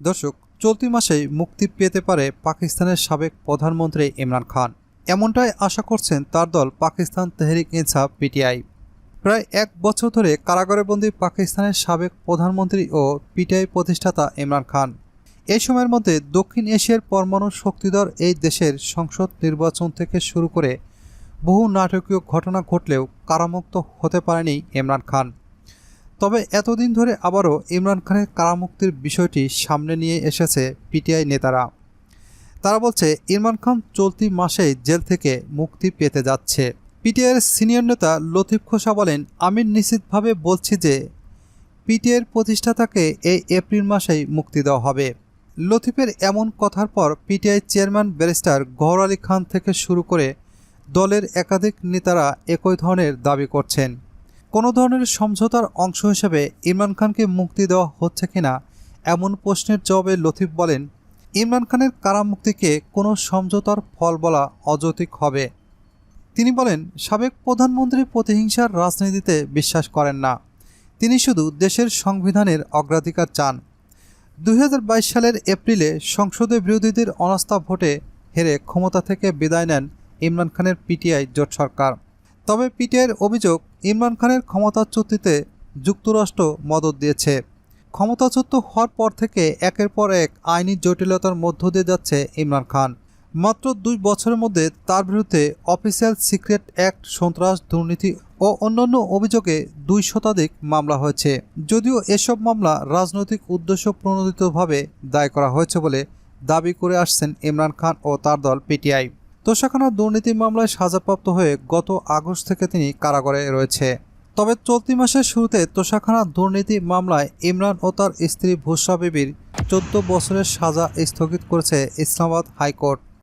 দর্শক, চলতি মাসেই মুক্তি পেতে পারে পাকিস্তানের সাবেক প্রধানমন্ত্রী ইমরান খান। এমনটাই আশা করছেন তার দল পাকিস্তান তেহরিক ইনসাফ পিটিআই। প্রায় এক বছর ধরে কারাগারে বন্দী পাকিস্তানের সাবেক প্রধানমন্ত্রী ও পিটিআই প্রতিষ্ঠাতা ইমরান খান। এই সময়ের মধ্যে দক্ষিণ এশিয়ার পরমাণু শক্তিধর এই দেশের সংসদ নির্বাচন থেকে শুরু করে বহু নাটকীয় ঘটনা ঘটলেও কারামুক্ত হতে পারেনি ইমরান খান। তবে এতদিন ধরে আবারও ইমরান খানের কারামুক্তির বিষয়টি সামনে নিয়ে এসেছে পিটিআই নেতারা। তারা বলছে, ইমরান খান চলতি মাসেই জেল থেকে মুক্তি পেতে যাচ্ছে। পিটিআইয়ের সিনিয়র নেতা লতিফ খোসা বলেন, আমি নিশ্চিতভাবে বলছি যে পিটিআইয়ের প্রতিষ্ঠাতাকে এই এপ্রিল মাসেই মুক্তি দেওয়া হবে। লতিফের এমন কথার পর PTI chairman barrister Gohar Ali Khan থেকে শুরু করে দলের একাধিক নেতারা একই ধরনের দাবি করছেন। কোনো ধরনের সমঝোতার অংশ হিসেবে ইমরান খানকে মুক্তি দেওয়া হচ্ছে কিনা এমন প্রশ্নের জবাবে লতিফ বলেন, ইমরান খানের কারামুক্তিকে কোনো সমঝোতার ফল বলা অযৌক্তিক হবে। তিনি বলেন, সাবেক প্রধানমন্ত্রী প্রতিহিংসার রাজনীতিতে বিশ্বাস করেন না। তিনি শুধু দেশের সংবিধানের অগ্রাধিকার চান। দু হাজার বাইশ সালের এপ্রিলে সংসদে বিরোধীদের অনাস্থা ভোটে হেরে ক্ষমতা থেকে বিদায় নেন ইমরান খানের পিটিআই জোট সরকার। তবে পিটিআইয়ের অভিযোগ ইমরান খানের ক্ষমতাচ্যুতিতে যুক্তরাষ্ট্র মদত দিয়েছে। ক্ষমতাচ্যুত হওয়ার পর থেকে একের পর এক আইনি জটিলতার মধ্য দিয়ে যাচ্ছে ইমরান খান। মাত্র দুই বছরের মধ্যে তার বিরুদ্ধে অফিসিয়াল সিক্রেট অ্যাক্ট, সন্ত্রাস, দুর্নীতি ও অন্যান্য অভিযোগে দুই শতাধিক মামলা হয়েছে। যদিও এসব মামলা রাজনৈতিক উদ্দেশ্য প্রণোদিতভাবে দায় করা হয়েছে বলে দাবি করে আসছেন ইমরান খান ও তার দল পিটিআই। তোষাখানা দুর্নীতি মামলায় সাজাপ্রাপ্ত হয়ে গত আগস্ট থেকে তিনি কারাগারে রয়েছে। তবে চলতি মাসের শুরুতে তোষাখানা দুর্নীতি মামলায় ইমরান ও তার স্ত্রী ভুসা বিবির চোদ্দ বছরের সাজা স্থগিত করেছে ইসলামাবাদ হাইকোর্ট।